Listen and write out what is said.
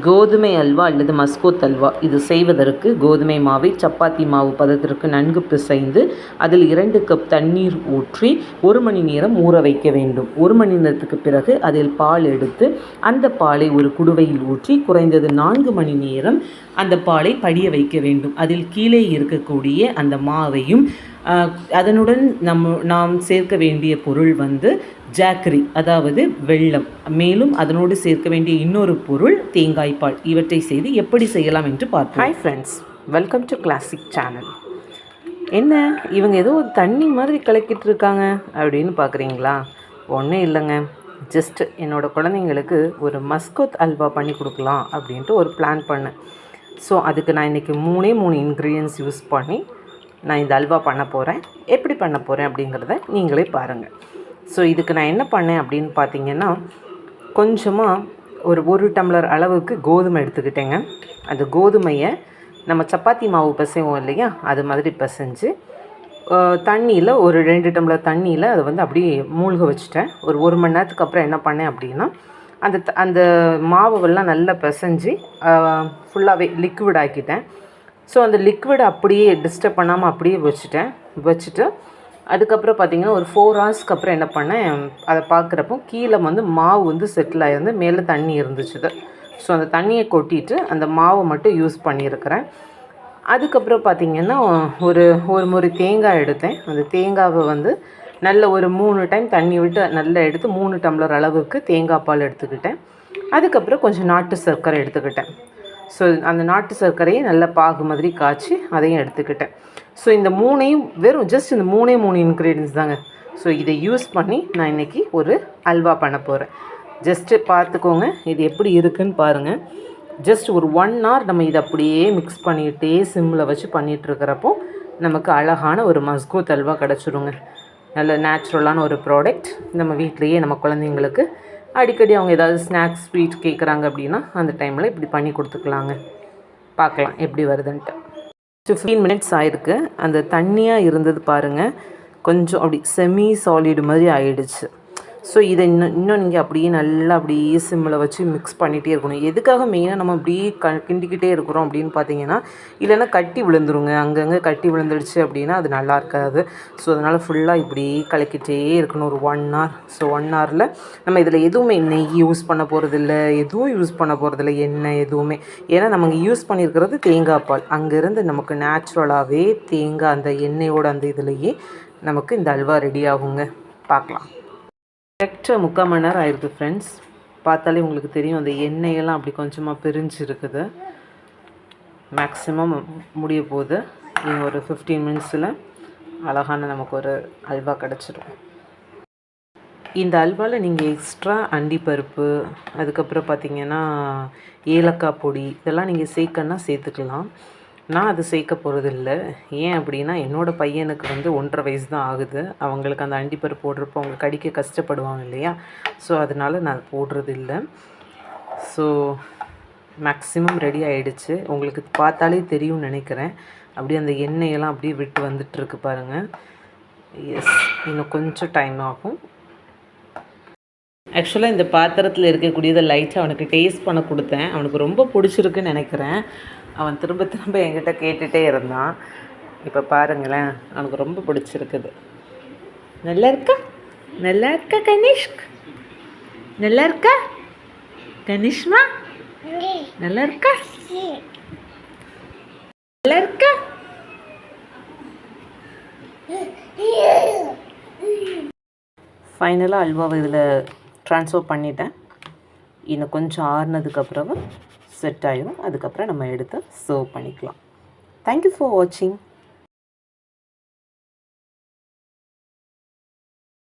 கோதுமை அல்வா அல்லது மஸ்கோத் அல்வா. இது செய்வதற்கு கோதுமை மாவை சப்பாத்தி மாவு பதத்திற்கு நன்கு பிசைந்து அதில் இரண்டு கப் தண்ணீர் ஊற்றி ஒரு மணி நேரம் ஊற வைக்க வேண்டும். ஒரு மணி நேரத்துக்கு பிறகு அதில் பால் எடுத்து அந்த பாலை ஒரு குடுவையில் ஊற்றி குறைந்தது நான்கு மணி நேரம் அந்த பாலை படிய வைக்க வேண்டும். அதில் கீழே இருக்கக்கூடிய அந்த மாவையும் அதனுடன் நம்ம நாம் சேர்க்க வேண்டிய பொருள் வந்து ஜாக்கரி அதாவது வெள்ளம். மேலும் அதனோடு சேர்க்க வேண்டிய இன்னொரு பொருள் தேங்காய் பால். இவற்றை செய்து எப்படி செய்யலாம் என்று பார்ப்போம். Hi friends welcome to classic channel என்ன இவங்க ஏதோ ஒரு தண்ணி மாதிரி கலக்கிட்டு இருக்காங்க அப்படின்னு பார்க்குறீங்களா ஒன்றும் இல்லைங்க. ஜஸ்ட் என்னோடய குழந்தைங்களுக்கு ஒரு மஸ்கோத் அல்வா பண்ணி கொடுக்கலாம் அப்படின்ட்டு ஒரு பிளான் பண்ணேன். ஸோ அதுக்கு நான் இன்றைக்கி மூணே மூணு இன்க்ரீடியன்ஸ் யூஸ் பண்ணி நான் இந்த அல்வா பண்ண போகிறேன் எப்படி பண்ண போகிறேன் அப்படிங்கிறத நீங்களே பாருங்கள் ஸோ இதுக்கு நான் என்ன பண்ணேன் அப்படின்னு பார்த்தீங்கன்னா கொஞ்சமாக ஒரு ஒரு டம்ளர் அளவுக்கு கோதுமை எடுத்துக்கிட்டேங்க. அந்த கோதுமையை நம்ம சப்பாத்தி மாவு பிசைவோம் இல்லையா? அது மாதிரி பிசைஞ்சு தண்ணியில் ஒரு ரெண்டு டம்ளர் தண்ணியில் அதை வந்து அப்படியே மூழ்க வச்சுட்டேன். ஒரு ஒரு மணி நேரத்துக்கு அப்புறம் என்ன பண்ணேன் அப்படின்னா அந்த த- அந்த மாவுவெல்லாம் நல்லா பிசைஞ்சு ஃபுல்லாகவே லிக்விட் ஆக்கிட்டேன். ஸோ அந்த லிக்விட் அப்படியே டிஸ்டர்ப் பண்ணாமல் அப்படியே வச்சுட்டேன். வச்சுட்டு அதுக்கப்புறம் பார்த்தீங்கன்னா ஒரு ஃபோர் ஹவர்ஸ்க்கு அப்புறம் என்ன பண்ணேன் அதை பார்க்குறப்போ கீழே வந்து மாவு வந்து செட்டில் ஆகிருந்து மேலே தண்ணி இருந்துச்சுது ஸோ அந்த தண்ணியை கொட்டிட்டு அந்த மாவை மட்டும் யூஸ் பண்ணியிருக்கிறேன். அதுக்கப்புறம் பார்த்தீங்கன்னா ஒரு ஒரு முறை தேங்காய் எடுத்தேன். அந்த தேங்காவை வந்து நல்ல ஒரு மூணு டைம் தண்ணி விட்டு நல்லா எடுத்து மூணு டம்ளர் அளவுக்கு தேங்காய் பால் எடுத்துக்கிட்டேன். அதுக்கப்புறம் கொஞ்சம் நாட்டு சர்க்கரை எடுத்துக்கிட்டேன். ஸோ அந்த நாட்டு சர்க்கரையை நல்லா பாகு மாதிரி காய்ச்சி அதையும் எடுத்துக்கிட்டேன். ஸோ இந்த மூணையும் வெறும் ஜஸ்ட் இந்த மூணே மூணு இன்க்ரீடியன்ஸ் தாங்க. ஸோ இதை யூஸ் பண்ணி நான் இன்றைக்கி ஒரு அல்வா பண்ண போகிறேன் ஜஸ்ட்டு பார்த்துக்கோங்க இது எப்படி இருக்குன்னு பாருங்கள் ஜஸ்ட் ஒரு ஒன் ஹவர் நம்ம இதை அப்படியே மிக்ஸ் பண்ணிகிட்டே சிம்மில் வச்சு பண்ணிகிட்ருக்கிறப்போ நமக்கு அழகான ஒரு மஸ்கூத் அல்வா கிடச்சிருங்க. நல்ல நேச்சுரலான ஒரு ப்ராடக்ட் நம்ம வீட்டிலையே நம்ம குழந்தைங்களுக்கு அடிக்கடி அவங்க ஏதாவது ஸ்நாக்ஸ் ஸ்வீட் கேட்குறாங்க அப்படின்னா அந்த டைமில் இப்படி பண்ணி கொடுத்துக்கலாங்க. பார்க்கலாம் எப்படி வருதுன்ட்டு. ஃபிஃப்டீன் மினிட்ஸ் ஆயிருக்கு. அந்த தண்ணியாக இருந்தது பாருங்கள் கொஞ்சம் அப்படி செமி சாலிடு மாதிரி ஆயிடுச்சு. ஸோ இதை இன்னும் இன்னும் நீங்கள் அப்படியே நல்லா அப்படியே சிம்மில் வச்சு மிக்ஸ் பண்ணிகிட்டே இருக்கணும். எதுக்காக மெயினாக நம்ம அப்படியே க கிண்டிக்கிட்டே இருக்கிறோம் அப்படின்னு பார்த்தீங்கன்னா இல்லைன்னா கட்டி விழுந்துருங்க. அங்கங்கே கட்டி விழுந்துடுச்சு அப்படின்னா அது நல்லா இருக்காது. ஸோ அதனால் ஃபுல்லாக இப்படி கலக்கிட்டே இருக்கணும். ஒரு ஒன் ஹவர் ஸோ ஒன் ஹவரில் நம்ம இதில் எதுவுமே நெய் யூஸ் பண்ண போகிறதில்ல எதுவும் யூஸ் பண்ண போகிறதில்ல எண்ணெய் எதுவுமே. ஏன்னா நம்ம யூஸ் பண்ணியிருக்கிறது தேங்காய் பால். அங்கேருந்து நமக்கு நேச்சுரலாகவே தேங்காய் அந்த எண்ணெயோட அந்த இதுலேயே நமக்கு இந்த அல்வா ரெடி ஆகுங்க. பார்க்கலாம். கரெக்டாக முக்கால் மணி நேரம் ஆயிருக்கு ஃப்ரெண்ட்ஸ் பார்த்தாலே உங்களுக்கு தெரியும் அந்த எண்ணெயெல்லாம் அப்படி கொஞ்சமாக பிரிஞ்சு இருக்குது மேக்ஸிமம் முடிய போகுது. இன்னும் ஒரு ஃபிஃப்டீன் மினிட்ஸில் அழகான நமக்கு ஒரு அல்வா கிடச்சிரும். இந்த அல்வாவில் நீங்கள் எக்ஸ்ட்ரா அண்டிப்பருப்பு அதுக்கப்புறம் பார்த்தீங்கன்னா ஏலக்காய் பொடி இதெல்லாம் நீங்கள் சேர்க்கன்னா சேர்த்துக்கலாம். நான் அது சேர்க்க போகிறதில்ல ஏன் அப்படின்னா என்னோடய பையனுக்கு வந்து ஒன்றரை வயசு தான் ஆகுது. அவங்களுக்கு அந்த அண்டிப்பருப்பு போடுறப்போ அவங்க கடிக்க கஷ்டப்படுவாங்க இல்லையா? ஸோ அதனால நான் அது போடுறதில்ல. ஸோ மேக்ஸிமம் ரெடி ஆகிடுச்சு உங்களுக்கு பார்த்தாலே தெரியும்னு நினைக்கிறேன். அப்படியே அந்த எண்ணெயெல்லாம் அப்படியே விட்டு வந்துட்டுருக்கு பாருங்கள் எஸ் இன்னும் கொஞ்சம் டைம் ஆகும். ஆக்சுவலாக இந்த பாத்திரத்தில் இருக்கக்கூடியதை லைட்டாக அவனுக்கு டேஸ்ட் பண்ண கொடுத்தேன். அவனுக்கு ரொம்ப பிடிச்சிருக்குன்னு நினைக்கிறேன். அவன் திரும்ப திரும்ப என்கிட்ட கேட்டுகிட்டே இருந்தான். இப்போ பாருங்களேன் அவனுக்கு ரொம்ப பிடிச்சிருக்குது. நல்லா இருக்கா? நல்லா இருக்கா கனிஷ்க்? நல்லா இருக்கா? கனிஷ்மா? நல்லா இருக்கா? நல்லா இருக்கா? ஃபைனலாக அல்வாவை இதில் ட்ரான்ஸ்ஃபர் பண்ணிட்டேன். இன்னும் கொஞ்சம் ஆறுனதுக்கப்புறம் செட் ஆயிடும் அதுக்கப்புறம் நம்ம எடுத்து சர்வ் பண்ணிக்கலாம். தேங்க்யூ ஃபார் வாட்சிங்